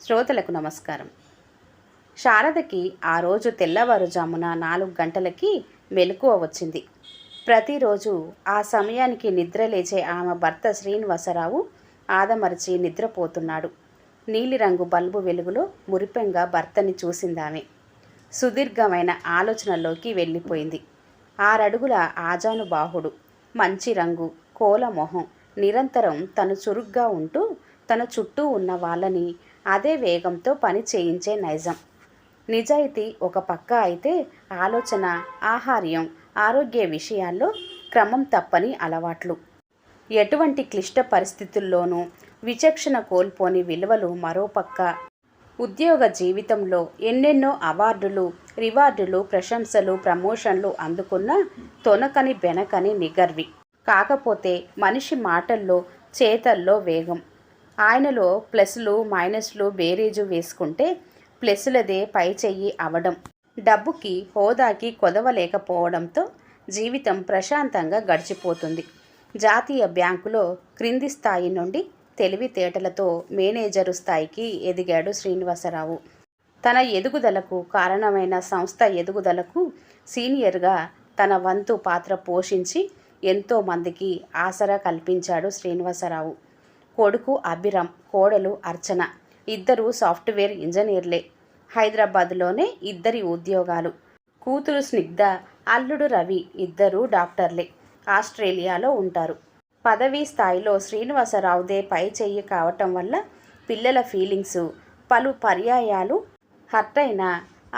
శ్రోతలకు నమస్కారం. శారదకి ఆ రోజు తెల్లవారుజామున నాలుగు గంటలకి మెలకువ వచ్చింది. ప్రతిరోజు ఆ సమయానికి నిద్ర లేచే ఆమె భర్త శ్రీనివాసరావు ఆదమరిచి నిద్రపోతున్నాడు. నీలిరంగు బల్బు వెలుగులో మురిపెంగా భర్తని చూసిందామె. సుదీర్ఘమైన ఆలోచనలోకి వెళ్ళిపోయింది. ఆరడుగుల ఆజానుబాహుడు మంచి రంగు కోల మొహం నిరంతరం తను చురుగ్గా ఉంటూ తన చుట్టూ ఉన్న వాళ్ళని అదే వేగంతో పని చేయించే నైజం. నిజాయితీ ఒక పక్క అయితే ఆలోచన ఆహార్యం ఆరోగ్య విషయాల్లో క్రమం తప్పని అలవాట్లు. ఎటువంటి క్లిష్ట పరిస్థితుల్లోనూ విచక్షణ కోల్పోని విలువలు మరోపక్క ఉద్యోగ జీవితంలో ఎన్నెన్నో అవార్డులు రివార్డులు ప్రశంసలు ప్రమోషన్లు అందుకున్న తొనకని బెనకని నిగర్వి. కాకపోతే మనిషి మాటల్లో చేతల్లో వేగం. ఆయనలో ప్లస్లు మైనస్లు బేరీజు వేసుకుంటే ప్లస్లదే పై చెయ్యి అవడం. డబ్బుకి హోదాకి కొదవలేకపోవడంతో జీవితం ప్రశాంతంగా గడిచిపోతుంది. జాతీయ బ్యాంకులో క్రింది స్థాయి నుండి తెలివితేటలతో మేనేజరు స్థాయికి ఎదిగాడు శ్రీనివాసరావు. తన ఎదుగుదలకు కారణమైన సంస్థ ఎదుగుదలకు సీనియర్గా తన వంతు పాత్ర పోషించి ఎంతోమందికి ఆసరా కల్పించాడు శ్రీనివాసరావు. కొడుకు అభిరామ్ కోడలు అర్చన. ఇద్దరు సాఫ్ట్వేర్ ఇంజనీర్లే. హైదరాబాద్లోనే ఇద్దరి ఉద్యోగాలు. కూతురు స్నిగ్ధ అల్లుడు రవి ఇద్దరు డాక్టర్లే. ఆస్ట్రేలియాలో ఉంటారు. పదవీ స్థాయిలో శ్రీనివాసరావుదే పై చెయ్యి కావటం వల్ల పిల్లల ఫీలింగ్స్ పలు పర్యాయాలు హర్ట్ అయిన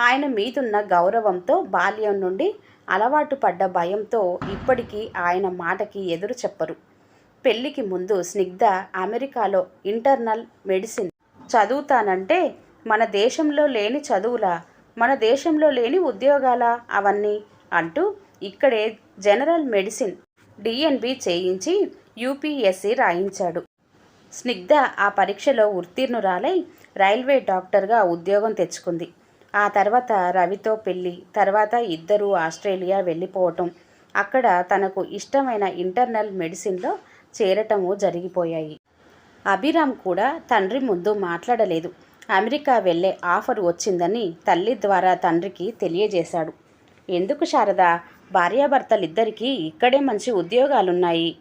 ఆయన మీదున్న గౌరవంతో బాల్యం నుండి అలవాటు పడ్డ భయంతో ఇప్పటికీ ఆయన మాటకి ఎదురు చెప్పరు. పెళ్ళికి ముందు స్నిగ్ధ అమెరికాలో ఇంటర్నల్ మెడిసిన్ చదువుతానంటే మన దేశంలో లేని చదువులా మన దేశంలో లేని ఉద్యోగాల అవన్నీ అంటూ ఇక్కడే జనరల్ మెడిసిన్ డిఎన్బి చేయించి యూపీఎస్సి రాయించాడు. స్నిగ్ధ ఆ పరీక్షలో ఉత్తీర్ణురాలై రైల్వే డాక్టర్గా ఉద్యోగం తెచ్చుకుంది. ఆ తర్వాత రవితో పెళ్ళి తర్వాత ఇద్దరూ ఆస్ట్రేలియా వెళ్ళిపోవటం. అక్కడ తనకు ఇష్టమైన ఇంటర్నల్ మెడిసిన్లో చేరటము జరిగిపోయాయి. అభిరామ్ కూడా తండ్రి ముందు మాట్లాడలేదు. అమెరికా వెళ్ళే ఆఫర్ వచ్చిందని తల్లి ద్వారా తండ్రికి తెలియజేశాడు. ఎందుకు శారద? భార్యాభర్తలిద్దరికీ ఇక్కడే మంచి ఉద్యోగాలున్నాయి.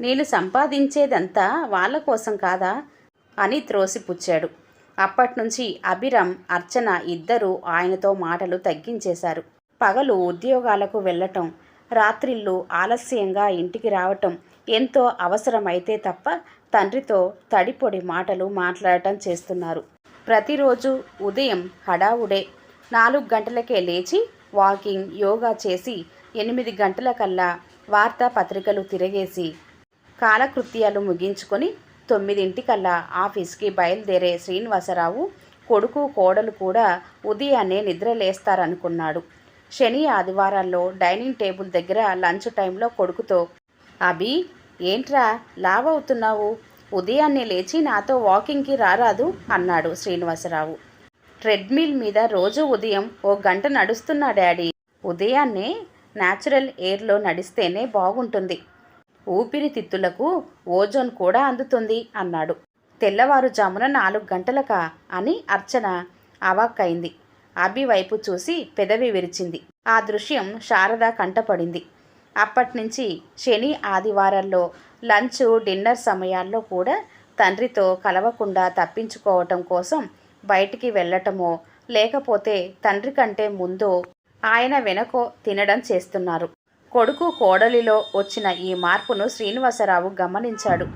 నేను సంపాదించేదంతా వాళ్ళ కోసం కాదా? అని త్రోసిపుచ్చాడు. అప్పట్నుంచి అభిరామ్ అర్చన ఇద్దరూ ఆయనతో మాటలు తగ్గించేశారు. పగలు ఉద్యోగాలకు వెళ్ళటం రాత్రిళ్ళు ఆలస్యంగా ఇంటికి రావటం ఎంతో అవసరమైతే తప్ప తండ్రితో తడిపొడి మాటలు మాట్లాడటం చేస్తున్నారు. ప్రతిరోజు ఉదయం హడావుడే నాలుగు గంటలకే లేచి వాకింగ్ యోగా చేసి ఎనిమిది గంటలకల్లా వార్తాపత్రికలు తిరగేసి కాలకృత్యాలు ముగించుకొని తొమ్మిదింటికల్లా ఆఫీస్కి బయలుదేరే శ్రీనివాసరావు కొడుకు కోడలు కూడా ఉదయాన్నే నిద్రలేస్తారనుకున్నాడు. శని ఆదివారాల్లో డైనింగ్ టేబుల్ దగ్గర లంచ్ టైంలో కొడుకుతో అభి ఏంట్రా లావ్ అవుతున్నావు ఉదయాన్నే లేచి నాతో వాకింగ్కి రారాదు అన్నాడు శ్రీనివాసరావు. ట్రెడ్మిల్ మీద రోజు ఉదయం ఓ గంట నడుస్తున్నా డాడీ. ఉదయాన్నే న్యాచురల్ ఎయిర్లో నడిస్తేనే బాగుంటుంది. ఊపిరితిత్తులకు ఓజోన్ కూడా అందుతుంది అన్నాడు. తెల్లవారుజామున నాలుగు గంటలకా అని అర్చన అవాక్కైంది. అభి వైపు చూసి పెదవి విరిచింది. ఆ దృశ్యం శారద కంటపడింది. అప్పట్నుంచి శని ఆదివారాల్లో లంచ్ డిన్నర్ సమయాల్లో కూడా తండ్రితో కలవకుండా తప్పించుకోవటం కోసం బయటికి వెళ్ళటమో లేకపోతే తండ్రి కంటే ముందో ఆయన వెనకో తినడం చేస్తున్నారు. కొడుకు కోడలిలో వచ్చిన ఈ మార్పును శ్రీనివాసరావు గమనించాడు.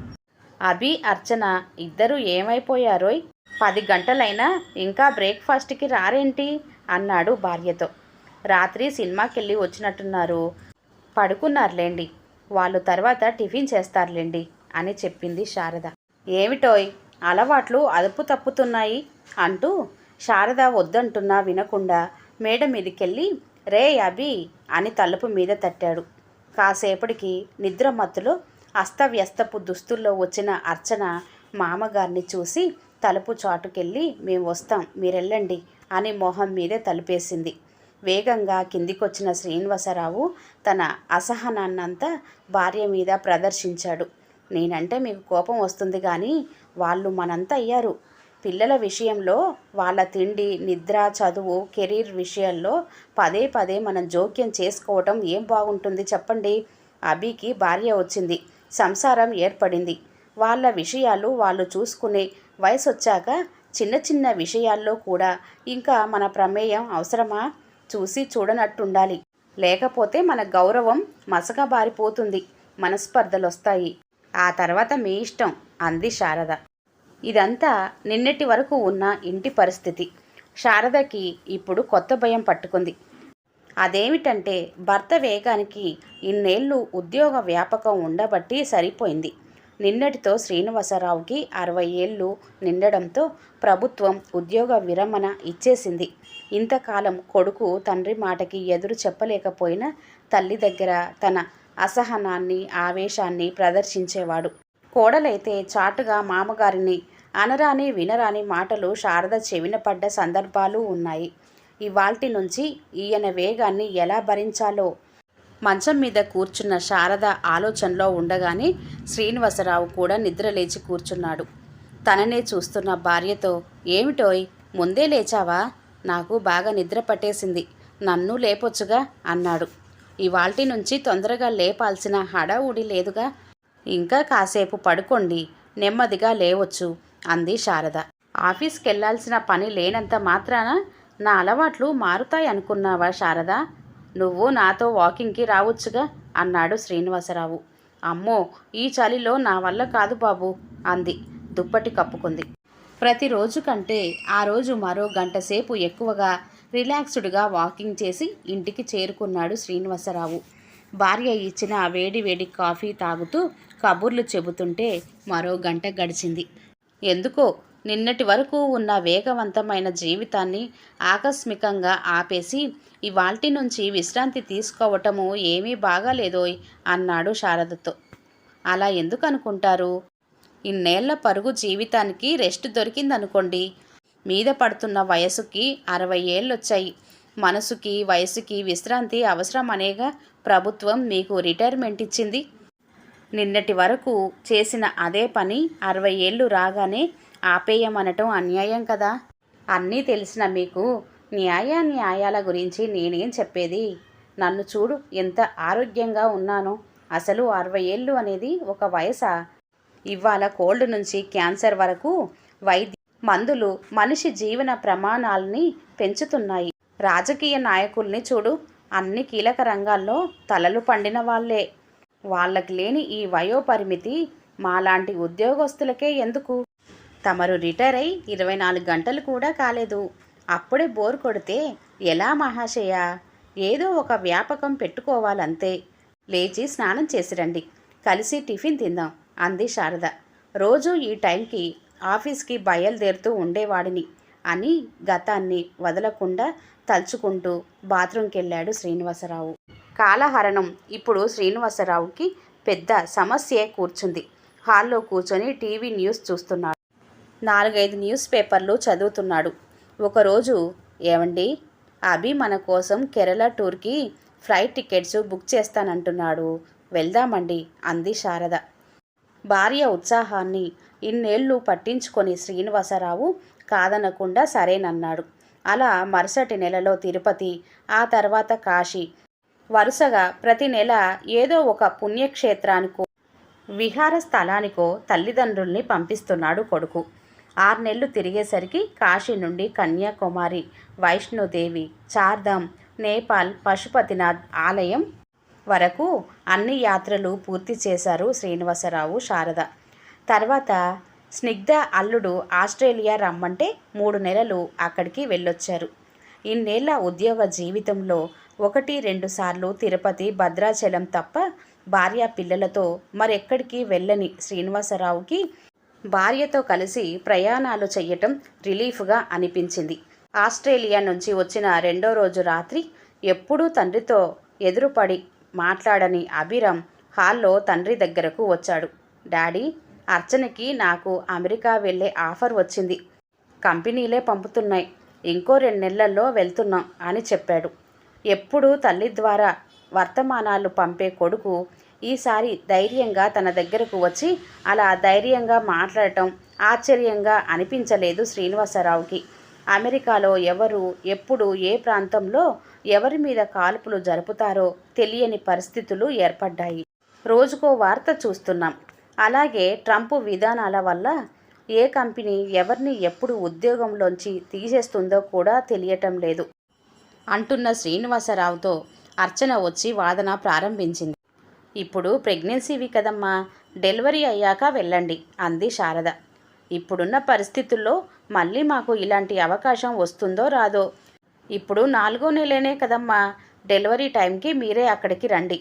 అభి అర్చన ఇద్దరు ఏమైపోయారోయ్? పది గంటలైనా ఇంకా బ్రేక్ఫాస్ట్కి రారేంటి? అన్నాడు భార్యతో. రాత్రి సినిమాకెళ్ళి వచ్చినట్టున్నారు. పడుకున్నారులేండి. వాళ్ళు తర్వాత టిఫిన్ చేస్తారులేండి అని చెప్పింది శారద. ఏమిటోయ్ అలవాట్లు అదుపు తప్పుతున్నాయి అంటూ శారద వద్దంటున్నా వినకుండా మేడ మీదకెళ్ళి రే అభి అని తలుపు మీద తట్టాడు. కాసేపటికి నిద్రమత్తులో అస్తవ్యస్తపు దుస్తుల్లో వచ్చిన అర్చన మామగారిని చూసి తలుపు చాటుకెళ్ళి మేము వస్తాం మీరెళ్ళండి అని మొహం మీదే తలుపేసింది. వేగంగా కిందికొచ్చిన శ్రీనివాసరావు తన అసహనాన్నంతా భార్య మీద ప్రదర్శించాడు. నేనంటే మీకు కోపం వస్తుంది కానీ వాళ్ళు మనంతా అయ్యారు. పిల్లల విషయంలో వాళ్ళ తిండి నిద్ర చదువు కెరీర్ విషయాల్లో పదే పదే మనం జోక్యం చేసుకోవటం ఏం బాగుంటుంది చెప్పండి? అభికి భార్య వచ్చింది. సంసారం ఏర్పడింది. వాళ్ళ విషయాలు వాళ్ళు చూసుకునే వయసు వచ్చాక చిన్న చిన్న విషయాల్లో కూడా ఇంకా మన ప్రమేయం అవసరమా? చూసి చూడనట్టుండాలి. లేకపోతే మన గౌరవం మసకబారిపోతుంది మనస్పర్ధలు వస్తాయి ఆ తర్వాత మీ ఇష్టం అంది శారద. ఇదంతా నిన్నటి వరకు ఉన్న ఇంటి పరిస్థితి. శారదకి ఇప్పుడు కొత్త భయం పట్టుకుంది. అదేమిటంటే భర్త వేగానికి ఇన్నేళ్ళు ఉద్యోగ వ్యాపకం ఉండబట్టి సరిపోయింది. నిన్నటితో శ్రీనివాసరావుకి అరవై ఏళ్ళు నిండడంతో ప్రభుత్వం ఉద్యోగ విరమణ ఇచ్చేసింది. ఇంతకాలం కొడుకు తండ్రి మాటకి ఎదురు చెప్పలేకపోయినా తల్లి దగ్గర తన అసహనాన్ని ఆవేశాన్ని ప్రదర్శించేవాడు. కోడలైతే చాటుగా మామగారిని అనరాని వినరాని మాటలు శారద చెవిన పడ్డ సందర్భాలు ఉన్నాయి. ఇవాల్టి నుంచి ఈయన వేగాన్ని ఎలా భరించాలో? మంచం మీద కూర్చున్న శారద ఆలోచనలో ఉండగానే శ్రీనివాసరావు కూడా నిద్రలేచి కూర్చున్నాడు. తననే చూస్తున్న భార్యతో ఏమిటోయ్? ముందే లేచావా? నాకు బాగా నిద్ర పట్టేసింది. నన్ను లేపొచ్చుగా అన్నాడు. ఇవాల్టి నుంచి తొందరగా లేపాల్సిన హడావుడి లేదుగా. ఇంకా కాసేపు పడుకోండి నెమ్మదిగా లేవచ్చు అంది శారద. ఆఫీస్కి వెళ్ళాల్సిన పని లేనంత మాత్రాన నా అలవాట్లు మారుతాయి అనుకున్నావా శారద? నువ్వు నాతో వాకింగ్కి రావచ్చుగా అన్నాడు శ్రీనివాసరావు. అమ్మో ఈ చలిలో నా వల్ల కాదు బాబు అంది దుప్పటి కప్పుకుంది. ప్రతిరోజు కంటే ఆ రోజు మరో గంట సేపు ఎక్కువగా రిలాక్స్డ్గా వాకింగ్ చేసి ఇంటికి చేరుకున్నాడు శ్రీనివాసరావు. భార్య ఇచ్చిన వేడి వేడి కాఫీ తాగుతూ కబుర్లు చెబుతుంటే మరో గంట గడిచింది. ఎందుకో నిన్నటి వరకు ఉన్న వేగవంతమైన జీవితాన్ని ఆకస్మికంగా ఆపేసి ఇవాల్టి నుంచి విశ్రాంతి తీసుకోవటము ఏమీ బాగాలేదోయ్ అన్నాడు శారదతో. అలా ఎందుకు అనుకుంటారు? ఇన్నేళ్ళ పరుగు జీవితానికి రెస్ట్ దొరికిందనుకోండి. మీద పడుతున్న వయసుకి అరవై ఏళ్ళొచ్చాయి. మనసుకి వయసుకి విశ్రాంతి అవసరం అనేగా ప్రభుత్వం మీకు రిటైర్మెంట్ ఇచ్చింది. నిన్నటి వరకు చేసిన అదే పని అరవై ఏళ్ళు రాగానే ఆపేయమనటం అన్యాయం కదా? అన్నీ తెలిసిన మీకు న్యాయ న్యాయాల గురించి నేనేం చెప్పేది? నన్ను చూడు ఎంత ఆరోగ్యంగా ఉన్నానో. అసలు అరవై ఏళ్ళు అనేది ఒక వయసా? ఇవాళ కోల్డ్ నుంచి క్యాన్సర్ వరకు వైద్య మందులు మనిషి జీవన ప్రమాణాలని పెంచుతున్నాయి. రాజకీయ నాయకుల్ని చూడు అన్ని కీలక రంగాల్లో తలలు పండిన వాళ్ళే. వాళ్ళకి లేని ఈ వయోపరిమితి మాలాంటి ఉద్యోగస్తులకే ఎందుకు? తమరు రిటైర్ అయి ఇరవై నాలుగు గంటలు కూడా కాలేదు. అప్పుడే బోర్ కొడితే ఎలా మహాశయ? ఏదో ఒక వ్యాపకం పెట్టుకోవాలంతే. లేచి స్నానం చేసిరండి కలిసి టిఫిన్ తిందాం. అంది శారద. రోజు ఈ టైంకి ఆఫీస్కి బయలుదేరుతూ ఉండేవాడిని అని గతాన్ని వదలకుండా తలుచుకుంటూ బాత్రూంకి వెళ్ళాడు శ్రీనివాసరావు. కాలహరణం ఇప్పుడు శ్రీనివాసరావుకి పెద్ద సమస్యే కూర్చుంది. హాల్లో కూర్చొని టీవీ న్యూస్ చూస్తున్నాడు. నాలుగైదు న్యూస్ పేపర్లు చదువుతున్నాడు. ఒకరోజు ఏమండి అభి మన కోసం కేరళ టూర్కి ఫ్లైట్ టికెట్స్ బుక్ చేస్తానంటున్నాడు. వెళ్దామండి అంది శారద. భార్య ఉత్సాహాన్ని ఇన్నేళ్ళు పట్టించుకొని శ్రీనివాసరావు కాదనకుండా సరేనన్నాడు. అలా మరుసటి నెలలో తిరుపతి ఆ తర్వాత కాశీ. వరుసగా ప్రతి నెల ఏదో ఒక పుణ్యక్షేత్రానికో విహార స్థలానికో తల్లిదండ్రుల్ని పంపిస్తున్నాడు కొడుకు. ఆరు నెలలు తిరిగేసరికి కాశీ నుండి కన్యాకుమారి వైష్ణోదేవి చార్ధామ్ నేపాల్ పశుపతినాథ్ ఆలయం వరకు అన్ని యాత్రలు పూర్తి చేశారు శ్రీనివాసరావు శారద. తర్వాత స్నిగ్ధ అల్లుడు ఆస్ట్రేలియా రమ్మంటే మూడు నెలలు అక్కడికి వెళ్ళొచ్చారు. ఇన్నేళ్ళ ఉద్యోగ జీవితంలో ఒకటి రెండు సార్లు తిరుపతి భద్రాచలం తప్ప భార్య పిల్లలతో మరెక్కడికి వెళ్ళని శ్రీనివాసరావుకి భార్యతో కలిసి ప్రయాణాలు చెయ్యటం రిలీఫ్గా అనిపించింది. ఆస్ట్రేలియా నుంచి వచ్చిన రెండో రోజు రాత్రి ఎప్పుడూ తండ్రితో ఎదురుపడి మాట్లాడని అభిరామ్ హాల్లో తండ్రి దగ్గరకు వచ్చాడు. డాడీ అర్చనకి నాకు అమెరికా వెళ్ళే ఆఫర్ వచ్చింది. కంపెనీలే పంపుతున్నాయి. ఇంకో రెండు నెలల్లో వెళ్తున్నాం అని చెప్పాడు. ఎప్పుడూ తల్లి ద్వారా వర్తమానాలు పంపే కొడుకు ఈసారి ధైర్యంగా తన దగ్గరకు వచ్చి అలా ధైర్యంగా మాట్లాడటం ఆశ్చర్యంగా అనిపించలేదు శ్రీనివాసరావుకి. అమెరికాలో ఎవరు ఎప్పుడు ఏ ప్రాంతంలో ఎవరి మీద కాల్పులు జరుపుతారో తెలియని పరిస్థితులు ఏర్పడ్డాయి. రోజుకో వార్త చూస్తున్నాం. అలాగే ట్రంప్ విధానాల వల్ల ఏ కంపెనీ ఎవరిని ఎప్పుడు ఉద్యోగంలోంచి తీసేస్తుందో కూడా తెలియటం లేదు. అంటున్న శ్రీనివాసరావుతో అర్చన వచ్చి వాదన ప్రారంభించింది. ఇప్పుడు ప్రెగ్నెన్సీవి కదమ్మా డెలివరీ అయ్యాక వెళ్ళండి అంది శారద. ఇప్పుడున్న పరిస్థితుల్లో మళ్ళీ మాకు ఇలాంటి అవకాశం వస్తుందో రాదో ఇప్పుడు నాలుగో నెలనే కదమ్మా. డెలివరీ టైంకి మీరే అక్కడికి రండి.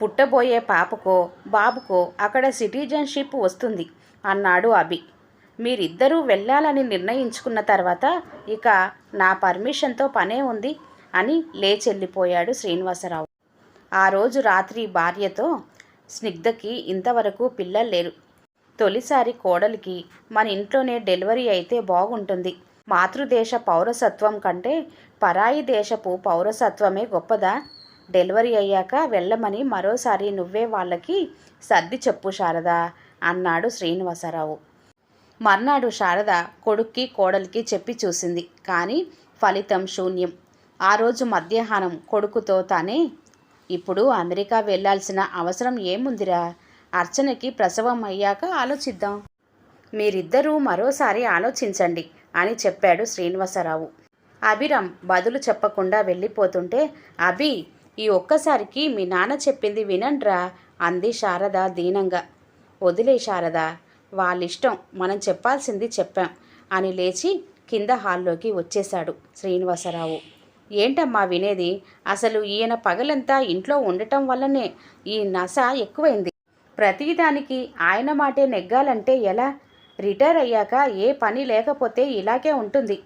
పుట్టబోయే పాపకో బాబుకో అక్కడ సిటిజన్షిప్ వస్తుంది అన్నాడు అభి. మీరిద్దరూ వెళ్ళాలని నిర్ణయించుకున్న తర్వాత ఇక నా పర్మిషన్తో పనే ఉంది అని లేచెల్లిపోయాడు శ్రీనివాసరావు. ఆ రోజు రాత్రి భార్యతో స్నిగ్ధకి ఇంతవరకు పిల్లలు లేరు. తొలిసారి కోడలికి మన ఇంట్లోనే డెలివరీ అయితే బాగుంటుంది. మాతృదేశ పౌరసత్వం కంటే పరాయి దేశపు పౌరసత్వమే గొప్పదా? డెలివరీ అయ్యాక వెళ్ళమని మరోసారి నువ్వే వాళ్ళకి సర్ది చెప్పు శారదా అన్నాడు శ్రీనివాసరావు. మర్నాడు శారద కొడుక్కి కోడలికి చెప్పి చూసింది. కానీ ఫలితం శూన్యం. ఆ రోజు మధ్యాహ్నం కొడుకుతో తానే ఇప్పుడు అమెరికా వెళ్ళాల్సిన అవసరం ఏముందిరా? అర్చనకి ప్రసవం అయ్యాక ఆలోచిద్దాం. మీరిద్దరూ మరోసారి ఆలోచించండి. అని చెప్పాడు శ్రీనివాసరావు. అభిరామ్ బదులు చెప్పకుండా వెళ్ళిపోతుంటే అభి ఈ ఒక్కసారికి మీ నాన్న చెప్పింది వినండ్రా అంది శారద దీనంగా. వదిలే శారద వాళ్ళిష్టం మనం చెప్పాల్సింది చెప్పాం అని లేచి కింద హాల్లోకి వచ్చేశాడు శ్రీనివాసరావు. ఏంటమ్మా వినేది? అసలు ఈయన పగలంతా ఇంట్లో ఉండటం వల్లనే ఈ నస ఎక్కువైంది. ప్రతిదానికి ఆయన మాటే నెగ్గాలంటే ఎలా? రిటైర్ అయ్యాక ఏ పని లేకపోతే ఇలాగే ఉంటుంది.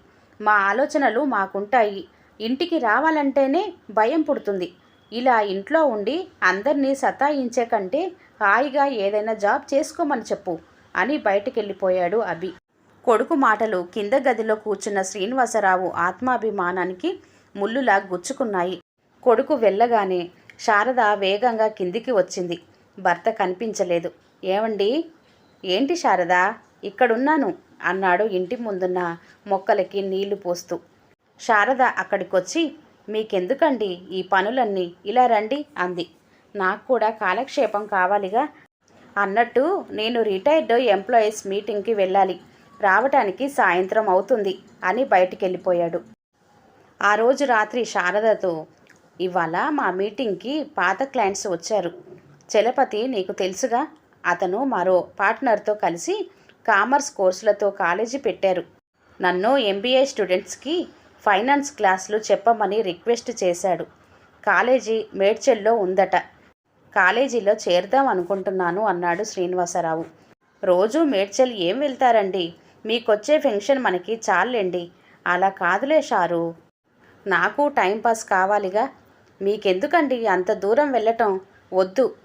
మా ఆలోచనలు మాకుంటాయి. ఇంటికి రావాలంటేనే భయం పుడుతుంది. ఇలా ఇంట్లో ఉండి అందరినీ సతాయించే కంటే హాయిగా ఏదైనా జాబ్ చేసుకోమని చెప్పు అని బయటికెళ్ళిపోయాడు అభి. కొడుకు మాటలు కింద గదిలో కూర్చున్న శ్రీనివాసరావు ఆత్మాభిమానానికి ముల్లులా గుచ్చుకున్నాయి. కొడుకు వెళ్ళగానే శారద వేగంగా కిందికి వచ్చింది. భర్త కనిపించలేదు. ఏమండి ఏంటి శారదా? ఇక్కడున్నాను అన్నాడు ఇంటి ముందున్న మొక్కలకి నీళ్ళు పోస్తూ. శారద అక్కడికొచ్చి మీకెందుకండి ఈ పనులన్నీ? ఇలా రండి అంది. నాకు కూడా కాలక్షేపం కావాలిగా అన్నట్టు నేను రిటైర్డ్ ఎంప్లాయీస్ మీటింగ్కి వెళ్ళాలి. రావటానికి సాయంత్రం అవుతుంది అని బయటికెళ్ళిపోయాడు. ఆ రోజు రాత్రి శారదతో ఇవాళ మా మీటింగ్కి పాత క్లయింట్స్ వచ్చారు. చలపతి నీకు తెలుసుగా? అతను మరో పార్ట్నర్తో కలిసి కామర్స్ కోర్సులతో కాలేజీ పెట్టారు. నన్ను ఎంబీఏ స్టూడెంట్స్కి ఫైనాన్స్ క్లాసులు చెప్పమని రిక్వెస్ట్ చేశాడు. కాలేజీ మేడ్చల్లో ఉందట. కాలేజీలో చేర్దాం అనుకుంటున్నాను అన్నాడు శ్రీనివాసరావు. రోజు మేడ్చల్ ఏం వెళ్తారండి? మీకొచ్చే ఫంక్షన్ మనకి చాలండి. అలా కాదులే షారు. నాకు టైంపాస్ కావాలిగా. మీకెందుకండి అంత దూరం వెళ్ళటం? వద్దు.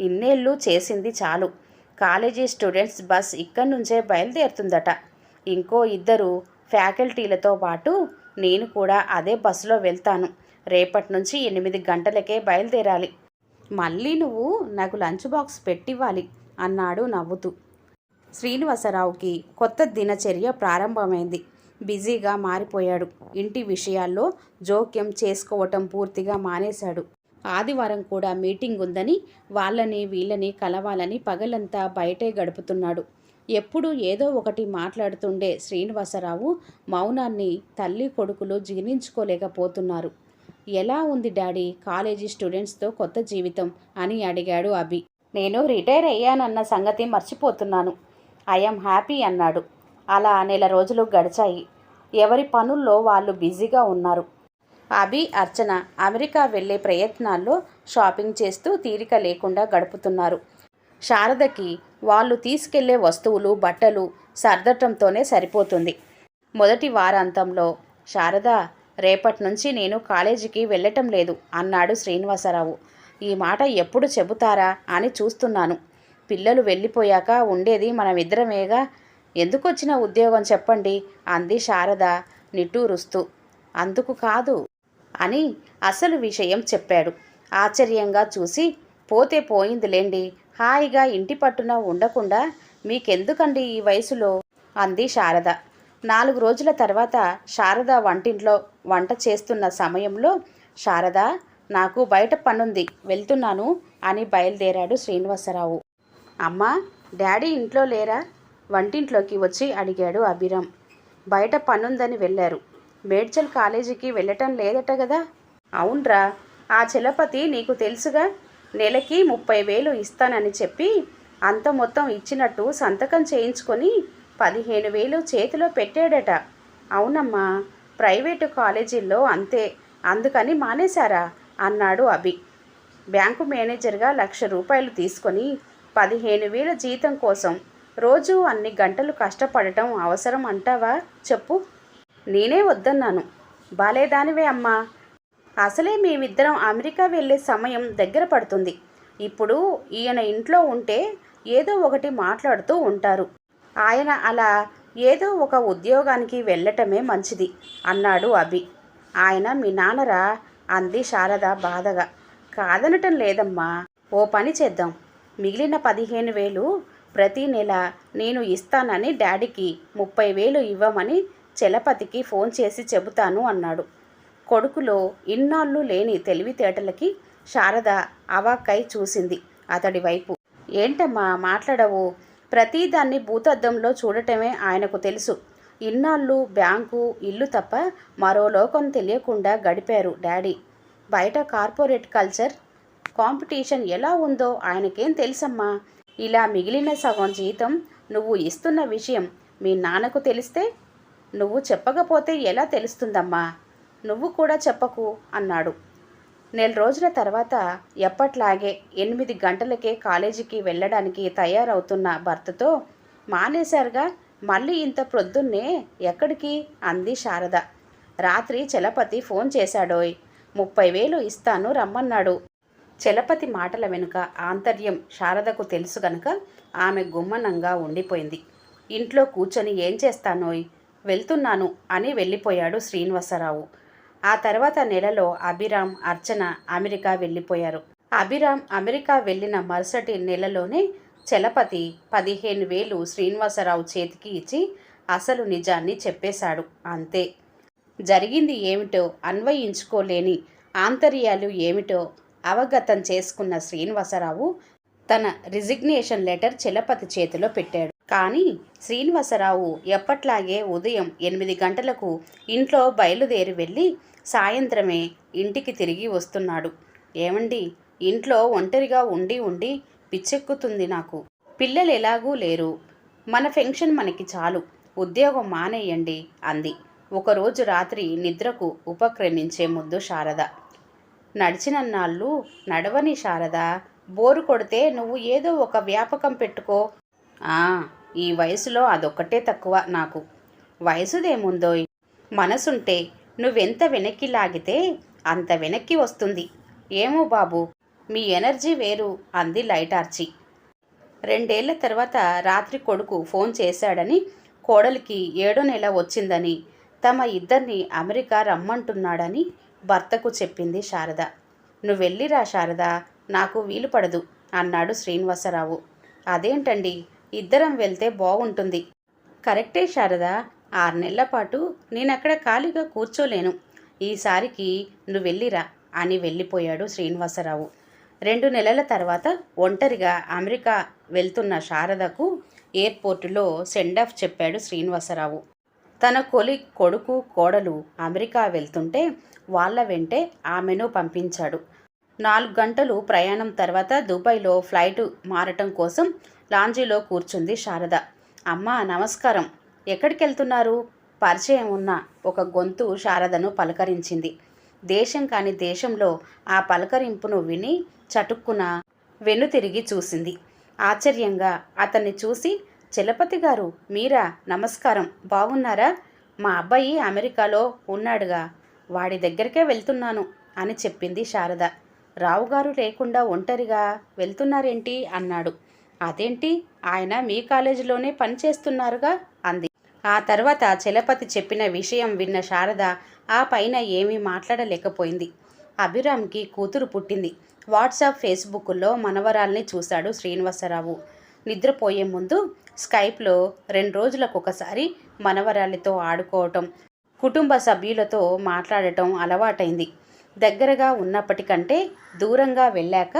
ఇన్నేళ్ళు చేసింది చాలు. కాలేజీ స్టూడెంట్స్ బస్ ఇక్కడి నుంచే బయలుదేరుతుందట. ఇంకో ఇద్దరు ఫ్యాకల్టీలతో పాటు నేను కూడా అదే బస్సులో వెళ్తాను. రేపటి నుంచి ఎనిమిది గంటలకే బయలుదేరాలి. మళ్ళీ నువ్వు నాకు లంచ్ బాక్స్ పెట్టివ్వాలి అన్నాడు నవ్వుతూ. శ్రీనివాసరావుకి కొత్త దినచర్య ప్రారంభమైంది. బిజీగా మారిపోయాడు. ఇంటి విషయాల్లో జోక్యం చేసుకోవటం పూర్తిగా మానేశాడు. ఆదివారం కూడా మీటింగ్ ఉందని వాళ్ళని వీళ్ళని కలవాలని పగలంతా బయటే గడుపుతున్నాడు. ఎప్పుడూ ఏదో ఒకటి మాట్లాడుతుండే శ్రీనివాసరావు మౌనాన్ని తల్లి కొడుకులు జీర్ణించుకోలేకపోతున్నారు. ఎలా ఉంది డాడీ? కాలేజీ స్టూడెంట్స్తో కొత్త జీవితం? అని అడిగాడు అభి. నేను రిటైర్ అయ్యానన్న సంగతి మర్చిపోతున్నాను. ఐఎమ్ హ్యాపీ అన్నాడు. అలా నెల రోజులు గడిచాయి. ఎవరి పనుల్లో వాళ్ళు బిజీగా ఉన్నారు. అభి అర్చన అమెరికా వెళ్ళే ప్రయత్నాల్లో షాపింగ్ చేస్తూ తీరిక లేకుండా గడుపుతున్నారు. శారదకి వాళ్ళు తీసుకెళ్ళే వస్తువులు బట్టలు సర్దటంతోనే సరిపోతుంది. మొదటి వారాంతంలో శారద రేపటి నుంచి నేను కాలేజీకి వెళ్ళటం లేదు అన్నాడు శ్రీనివాసరావు. ఈ మాట ఎప్పుడు చెబుతారా? అని చూస్తున్నాను. పిల్లలు వెళ్ళిపోయాక ఉండేది మనమిద్దరమేగా? ఎందుకొచ్చిన ఉద్యోగం చెప్పండి అంది శారద నిట్టూరుస్తూ. అందుకు కాదు. అని అసలు విషయం చెప్పాడు. ఆశ్చర్యంగా చూసి పోతే పోయిందిలేండి హాయిగా ఇంటి పట్టున ఉండకుండా మీకెందుకండి ఈ వయసులో? అంది శారద. నాలుగు రోజుల తర్వాత శారద వంటింట్లో వంట చేస్తున్న సమయంలో శారద నాకు బయట పనుంది వెళ్తున్నాను అని బయలుదేరాడు శ్రీనివాసరావు. అమ్మా డాడీ ఇంట్లో లేరా? వంటింట్లోకి వచ్చి అడిగాడు అభిరామ్. బయట పనుందని వెళ్ళారు మేడ్చల్ కాలేజీకి వెళ్ళటం లేదట కదా అవునరా. ఆ చలపతి నీకు తెలుసుగా? నెలకి ముప్పై వేలు ఇస్తానని చెప్పి అంత మొత్తం ఇచ్చినట్టు సంతకం చేయించుకొని పదిహేను వేలు చేతిలో పెట్టాడట. అవునమ్మా ప్రైవేటు కాలేజీల్లో అంతే. అందుకని మానేశారా? అన్నాడు అభి. బ్యాంకు మేనేజర్గా లక్ష రూపాయలు తీసుకొని పదిహేను వేల జీతం కోసం రోజు అన్ని గంటలు కష్టపడటం అవసరం అంటావా? చెప్పు. నేనే వద్దన్నాను. బాలేదానివే అమ్మా. అసలే మేమిద్దరం అమెరికా వెళ్ళే సమయం దగ్గర పడుతుంది. ఇప్పుడు ఈయన ఇంట్లో ఉంటే ఏదో ఒకటి మాట్లాడుతూ ఉంటారు. ఆయన అలా ఏదో ఒక ఉద్యోగానికి వెళ్ళటమే మంచిది అన్నాడు అభి. ఆయన మీ నాన్నరా? అంది శారద బాధగా. కాదనటం లేదమ్మా. ఓ పని చేద్దాం. మిగిలిన పదిహేను వేలు ప్రతి నెల నేను ఇస్తానని డాడీకి ముప్పై వేలు ఇవ్వమని చలపతికి ఫోన్ చేసి చెబుతాను అన్నాడు. కొడుకులో ఇన్నాళ్ళు లేని తెలివితేటలకి శారద అవాక్కై చూసింది అతడి వైపు. ఏంటమ్మా మాట్లాడవు? ప్రతిదాన్ని భూతద్దంలో చూడటమే ఆయనకు తెలుసు. ఇన్నాళ్ళు బ్యాంకు ఇల్లు తప్ప మరో లోకం తెలియకుండా గడిపారు డాడీ. బయట కార్పొరేట్ కల్చర్ కాంపిటీషన్ ఎలా ఉందో ఆయనకేం తెలుసమ్మా? ఇలా మిగిలిన సగం జీతం నువ్వు ఇస్తున్న విషయం మీ నాన్నకు తెలిస్తే నువ్వు చెప్పకపోతే ఎలా తెలుస్తుందమ్మా? నువ్వు కూడా చెప్పకు అన్నాడు. నెల రోజుల తర్వాత ఎప్పట్లాగే ఎనిమిది గంటలకే కాలేజీకి వెళ్ళడానికి తయారవుతున్న భర్తతో మానేశారుగా మళ్ళీ ఇంత ప్రొద్దున్నే ఎక్కడికి? అంది శారద. రాత్రి చలపతి ఫోన్ చేశాడోయ్. ముప్పై వేలు ఇస్తాను రమ్మన్నాడు. చలపతి మాటల వెనుక ఆంతర్యం శారదకు తెలుసు గనుక ఆమె గుమ్మనంగా ఉండిపోయింది. ఇంట్లో కూర్చొని ఏం చేస్తానోయ్? వెళ్తున్నాను అని వెళ్ళిపోయాడు శ్రీనివాసరావు. ఆ తర్వాత నెలలో అభిరామ్ అర్చన అమెరికా వెళ్ళిపోయారు. అభిరామ్ అమెరికా వెళ్ళిన మరుసటి నెలలోనే చలపతి పదిహేను వేలు శ్రీనివాసరావు చేతికి ఇచ్చి అసలు నిజాన్ని చెప్పేశాడు. అంతే. జరిగింది ఏమిటో అన్వయించుకోలేని ఆంతర్యాలు ఏమిటో అవగతం చేసుకున్న శ్రీనివాసరావు తన రిజిగ్నేషన్ లెటర్ చలపతి చేతిలో పెట్టాడు. కానీ శ్రీనివాసరావు ఎప్పట్లాగే ఉదయం ఎనిమిది గంటలకు ఇంట్లో బయలుదేరి వెళ్ళి సాయంత్రమే ఇంటికి తిరిగి వస్తున్నాడు. ఏమండి? ఇంట్లో ఒంటరిగా ఉండి ఉండి పిచ్చెక్కుతుంది నాకు. పిల్లలు ఎలాగూ లేరు. మన ఫెంక్షన్ మనకి చాలు. ఉద్యోగం మానేయండి అంది. ఒకరోజు రాత్రి నిద్రకు ఉపక్రమించే ముద్దు శారద. నడిచినన్నాళ్ళు నడవని శారద బోరు కొడితే నువ్వు ఏదో ఒక వ్యాపకం పెట్టుకో. ఈ వయసులో అదొక్కటే తక్కువ నాకు. వయసుదేముందో మనసుంటే నువ్వెంత వెనక్కి లాగితే అంత వెనక్కి వస్తుంది. ఏమో బాబు మీ ఎనర్జీ వేరు అంది లైటార్చి. రెండేళ్ళ తర్వాత రాత్రి కొడుకు ఫోన్ చేశాడని కోడలికి ఏడో నెల వచ్చిందని తమ ఇద్దరిని అమెరికా రమ్మంటున్నాడని భర్తకు చెప్పింది శారద. నువ్వెళ్ళిరా శారద నాకు వీలు పడదు అన్నాడు శ్రీనివాసరావు. అదేంటండి ఇద్దరం వెళ్తే బాగుంటుంది కరెక్టే శారద ఆరు నెలల పాటు నేనక్కడ ఖాళీగా కూర్చోలేను. ఈసారికి నువ్వు వెళ్ళిరా అని వెళ్ళిపోయాడు శ్రీనివాసరావు. రెండు నెలల తర్వాత ఒంటరిగా అమెరికా వెళ్తున్న శారదకు ఎయిర్పోర్టులో సెండ్ ఆఫ్ చెప్పాడు శ్రీనివాసరావు. తన కొలి కొడుకు కోడలు అమెరికా వెళ్తుంటే వాళ్ళ వెంటే ఆమెను పంపించాడు. నాలుగు గంటలు ప్రయాణం తర్వాత దుబాయ్లో ఫ్లైట్ మారటం కోసం లాంజీలో కూర్చుంది శారద. అమ్మా నమస్కారం. ఎక్కడికి వెళ్తున్నారు పరిచయం ఉన్న ఒక గొంతు శారదను పలకరించింది. దేశం కాని దేశంలో ఆ పలకరింపును విని చటుక్కున వెన్నుతిరిగి చూసింది. ఆశ్చర్యంగా అతన్ని చూసి చలపతి గారు మీరా? నమస్కారం. బాగున్నారా మా అబ్బాయి అమెరికాలో ఉన్నాడుగా. వాడి దగ్గరికే వెళ్తున్నాను అని చెప్పింది శారద. రావుగారు లేకుండా ఒంటరిగా వెళ్తున్నారేంటి? అన్నాడు. అదేంటి? ఆయన మీ కాలేజీలోనే పనిచేస్తున్నారుగా అంది. ఆ తర్వాత చలపతి చెప్పిన విషయం విన్న శారద ఆ పైన ఏమీ మాట్లాడలేకపోయింది. అభిరామ్కి కూతురు పుట్టింది. వాట్సాప్ ఫేస్బుక్లో మనవరాల్ని చూశాడు శ్రీనివాసరావు. నిద్రపోయే ముందు స్కైప్లో రెండు రోజులకు ఒకసారి మనవరాలితో ఆడుకోవటం కుటుంబ సభ్యులతో మాట్లాడటం అలవాటైంది. దగ్గరగా ఉన్నప్పటికంటే దూరంగా వెళ్ళాక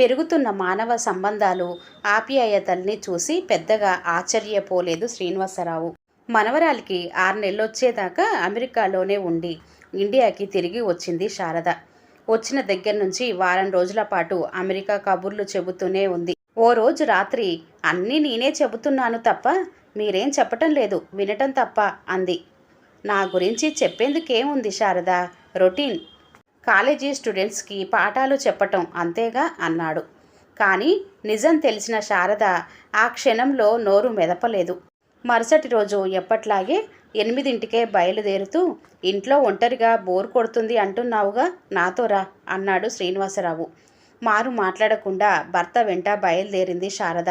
పెరుగుతున్న మానవ సంబంధాలు ఆప్యాయతల్ని చూసి పెద్దగా ఆశ్చర్యపోలేదు శ్రీనివాసరావు. మనవరాలికి ఆరు నెలలొచ్చేదాకా అమెరికాలోనే ఉండి ఇండియాకి తిరిగి వచ్చింది శారద. వచ్చిన దగ్గర నుంచి వారం రోజుల పాటు అమెరికా కబుర్లు చెబుతూనే ఉంది. ఓ రోజు రాత్రి అన్నీ నేనే చెబుతున్నాను తప్ప మీరేం చెప్పటం లేదు వినటం తప్ప అంది. నా గురించి చెప్పేందుకేముంది శారద? రొటీన్ కాలేజీ స్టూడెంట్స్కి పాఠాలు చెప్పటం అంతేగా అన్నాడు. కానీ నిజం తెలిసిన శారద ఆ క్షణంలో నోరు మెదపలేదు. మరుసటి రోజు ఎప్పట్లాగే ఎనిమిదింటికే బయలుదేరుతూ ఇంట్లో ఒంటరిగా బోర్ కొడుతుంది అంటున్నావుగా నాతో రా అన్నాడు శ్రీనివాసరావు. మారు మాట్లాడకుండా భర్త వెంట బయలుదేరింది శారద.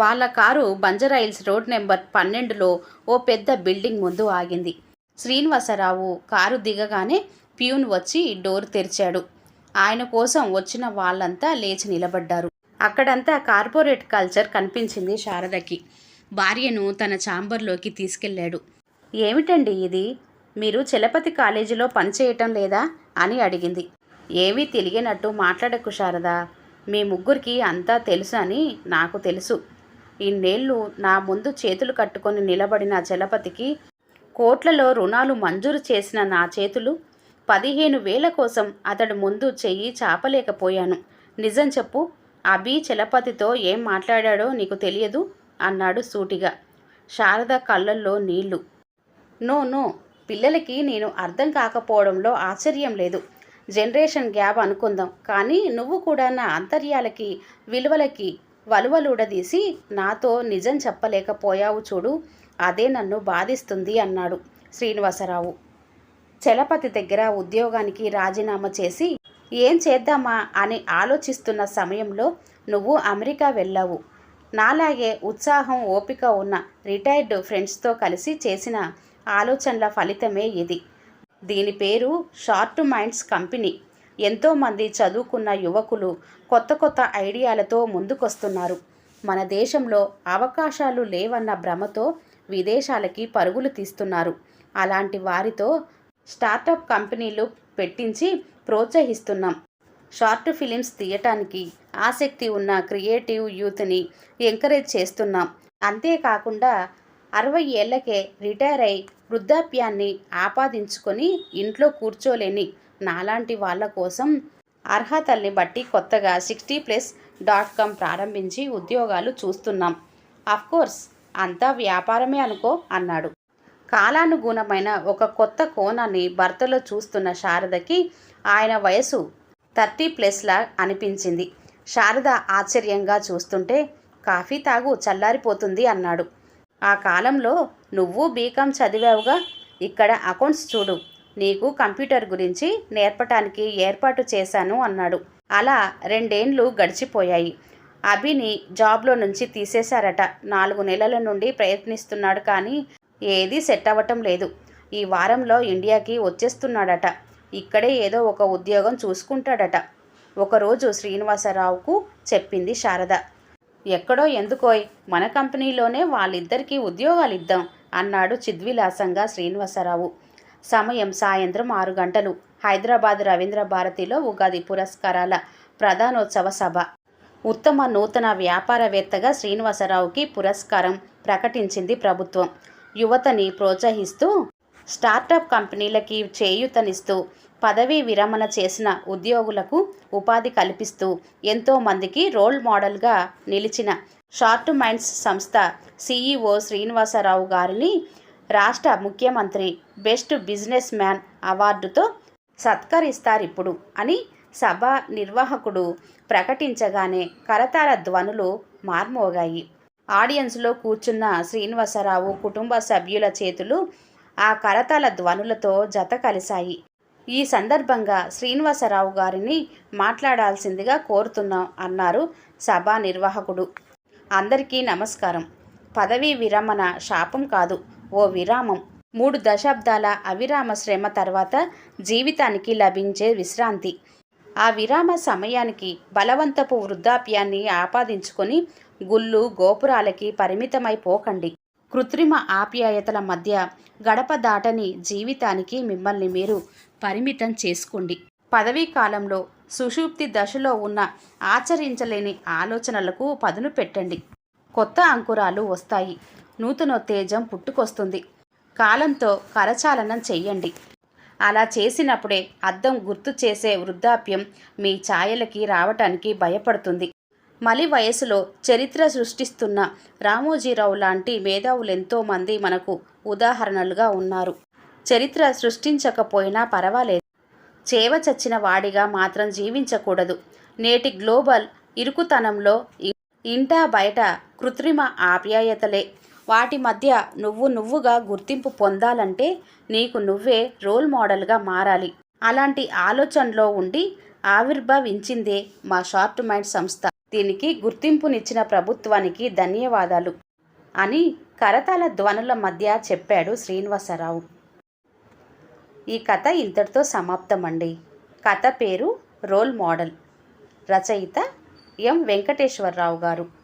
వాళ్ళ కారు బంజరాయిల్స్ రోడ్ నెంబర్ పన్నెండులో ఓ పెద్ద బిల్డింగ్ ముందు ఆగింది. శ్రీనివాసరావు కారు దిగగానే ప్యూన్ వచ్చి డోర్ తెరిచాడు. ఆయన కోసం వచ్చిన వాళ్ళంతా లేచి నిలబడ్డారు. అక్కడంతా కార్పొరేట్ కల్చర్ కనిపించింది శారదకి. భార్యను తన ఛాంబర్లోకి తీసుకెళ్ళాడు. ఏమిటండి ఇది? మీరు చలపతి కాలేజీలో పనిచేయటం లేదా? అని అడిగింది. ఏమీ తెలియనట్టు మాట్లాడకు శారదా. మీ ముగ్గురికి అంతా తెలుసు అని నాకు తెలుసు. ఇన్నేళ్ళు నా ముందు చేతులు కట్టుకొని నిలబడిన చలపతికి కోట్లలో రుణాలు మంజూరు చేసిన నా చేతులు పదిహేను వేల కోసం అతడు ముందు చెయ్యి చాపలేకపోయాను. నిజం చెప్పు అభి చలపతితో ఏం మాట్లాడాడో నీకు తెలియదు? అన్నాడు సూటిగా. శారద కళ్ళల్లో నీళ్ళు. నో నో పిల్లలకి నేను అర్థం కాకపోవడంలో ఆశ్చర్యం లేదు. జనరేషన్ గ్యాప్ అనుకుందాం. కానీ నువ్వు కూడా నా అంతర్యాలకి విలువలకి వలువలుడదీసి నాతో నిజం చెప్పలేకపోయావు చూడు. అదే నన్ను బాధిస్తుంది అన్నాడు శ్రీనివాసరావు. చలపతి దగ్గర ఉద్యోగానికి రాజీనామా చేసి ఏం చేద్దామా అని ఆలోచిస్తున్న సమయంలో నువ్వు అమెరికా వెళ్ళావు. నాలాగే ఉత్సాహం ఓపిక ఉన్న రిటైర్డ్ ఫ్రెండ్స్తో కలిసి చేసిన ఆలోచనల ఫలితమే ఇది. దీని పేరు షార్ట్ మైండ్స్ కంపెనీ. ఎంతోమంది చదువుకున్న యువకులు కొత్త కొత్త ఐడియాలతో ముందుకొస్తున్నారు. మన దేశంలో అవకాశాలు లేవన్న భ్రమతో విదేశాలకి పరుగులు తీస్తున్నారు. అలాంటి వారితో స్టార్టప్ కంపెనీలు పెట్టించి ప్రోత్సహిస్తున్నాం. షార్ట్ ఫిలిమ్స్ తీయటానికి ఆసక్తి ఉన్న క్రియేటివ్ యూత్ని ఎంకరేజ్ చేస్తున్నాం. అంతేకాకుండా అరవై ఏళ్ళకే రిటైర్ అయి వృద్ధాప్యాన్ని ఆపాదించుకొని ఇంట్లో కూర్చోలేని నాలాంటి వాళ్ళ కోసం అర్హతల్ని బట్టి కొత్తగా సిక్స్టీ ప్లస్ డాట్ కామ్ ప్రారంభించి ఉద్యోగాలు చూస్తున్నాం. కోర్స్ అంతా వ్యాపారమే అనుకో అన్నాడు. కాలానుగుణమైన ఒక కొత్త కోణాన్ని భర్తలో చూస్తున్న శారదకి ఆయన వయసు థర్టీ ప్లస్లా అనిపించింది. శారద ఆశ్చర్యంగా చూస్తుంటే కాఫీ తాగు చల్లారిపోతుంది అన్నాడు. ఆ కాలంలో నువ్వు బీకాం చదివావుగా? ఇక్కడ అకౌంట్స్ చూడు. నీకు కంప్యూటర్ గురించి నేర్పటానికి ఏర్పాటు చేశాను అన్నాడు. అలా రెండేండ్లు గడిచిపోయాయి. అభిని జాబ్లో నుంచి తీసేశారట. నాలుగు నెలల నుండి ప్రయత్నిస్తున్నాడు కానీ ఏది సెట్ అవ్వటం లేదు. ఈ వారంలో ఇండియాకి వచ్చేస్తున్నాడట. ఇక్కడే ఏదో ఒక ఉద్యోగం చూసుకుంటాడట. ఒకరోజు శ్రీనివాసరావుకు చెప్పింది శారద. ఎక్కడో ఎందుకోయ్? మన కంపెనీలోనే వాళ్ళిద్దరికీ ఉద్యోగాలు ఇద్దాం అన్నాడు చిద్విలాసంగా శ్రీనివాసరావు. సమయం సాయంత్రం ఆరు గంటలు. హైదరాబాద్ రవీంద్ర భారతిలో ఉగాది పురస్కారాల ప్రధానోత్సవ సభ. ఉత్తమ నూతన వ్యాపారవేత్తగా శ్రీనివాసరావుకి పురస్కారం ప్రకటించింది ప్రభుత్వం. యువతని ప్రోత్సహిస్తూ స్టార్టప్ కంపెనీలకి చేయూతనిస్తూ పదవీ విరమణ చేసిన ఉద్యోగులకు ఉపాధి కల్పిస్తూ ఎంతోమందికి రోల్ మోడల్గా నిలిచిన షార్ట్ మైండ్స్ సంస్థ సీఈఓ శ్రీనివాసరావు గారిని రాష్ట్ర ముఖ్యమంత్రి బెస్ట్ బిజినెస్ మ్యాన్ అవార్డుతో సత్కరిస్తారిప్పుడు అని సభ నిర్వాహకుడు ప్రకటించగానే కరతార ధ్వనులు మార్మోగాయి. ఆడియన్స్లో కూర్చున్న శ్రీనివాసరావు కుటుంబ సభ్యుల చేతులు ఆ కరతాల ధ్వనులతో జత కలిశాయి. ఈ సందర్భంగా శ్రీనివాసరావు గారిని మాట్లాడాల్సిందిగా కోరుతున్నాం అన్నారు సభా నిర్వాహకుడు. అందరికీ నమస్కారం. పదవీ విరమణ శాపం కాదు ఓ విరామం. మూడు దశాబ్దాల అవిరామ శ్రమ తర్వాత జీవితానికి లభించే విశ్రాంతి. ఆ విరామ సమయానికి బలవంతపు వృద్ధాప్యాన్ని ఆపాదించుకొని గుళ్ళు గోపురాలకి పరిమితమైపోకండి కృత్రిమ ఆప్యాయతల మధ్య గడప దాటని జీవితానికి మిమ్మల్ని మీరు పరిమితం చేసుకోండి. పదవీ కాలంలో సుషుప్తి దశలో ఉన్న ఆచరించలేని ఆలోచనలకు పదును పెట్టండి. కొత్త అంకురాలు వస్తాయి. నూతనోత్తేజం పుట్టుకొస్తుంది. కాలంతో కరచాలనం చెయ్యండి అలా చేసినప్పుడే అద్దం గుర్తు చేసే వృద్ధాప్యం మీ ఛాయలకి రావటానికి భయపడుతుంది. మలి వయసులో చరిత్ర సృష్టిస్తున్న రామోజీరావు లాంటి మేధావులెంతో మంది మనకు ఉదాహరణలుగా ఉన్నారు. చరిత్ర సృష్టించకపోయినా పర్వాలేదు. చేవ చచ్చిన వాడిగా మాత్రం జీవించకూడదు. నేటి గ్లోబల్ ఇరుకుతనంలో ఇంటా బయట కృత్రిమ ఆప్యాయతలే. వాటి మధ్య నువ్వు నువ్వుగా గుర్తింపు పొందాలంటే నీకు నువ్వే రోల్ మోడల్గా మారాలి. అలాంటి ఆలోచనలో ఉండి ఆవిర్భవించిందే మా షార్ట్ మైండ్ సంస్థ. దీనికి గుర్తింపునిచ్చిన ప్రభుత్వానికి ధన్యవాదాలు అని కరతాల ధ్వనుల మధ్య చెప్పాడు శ్రీనివాసరావు. ఈ కథ ఇంతటితో సమాప్తమండి. కథ పేరు రోల్ మోడల్. రచయిత ఎం వెంకటేశ్వరరావు గారు.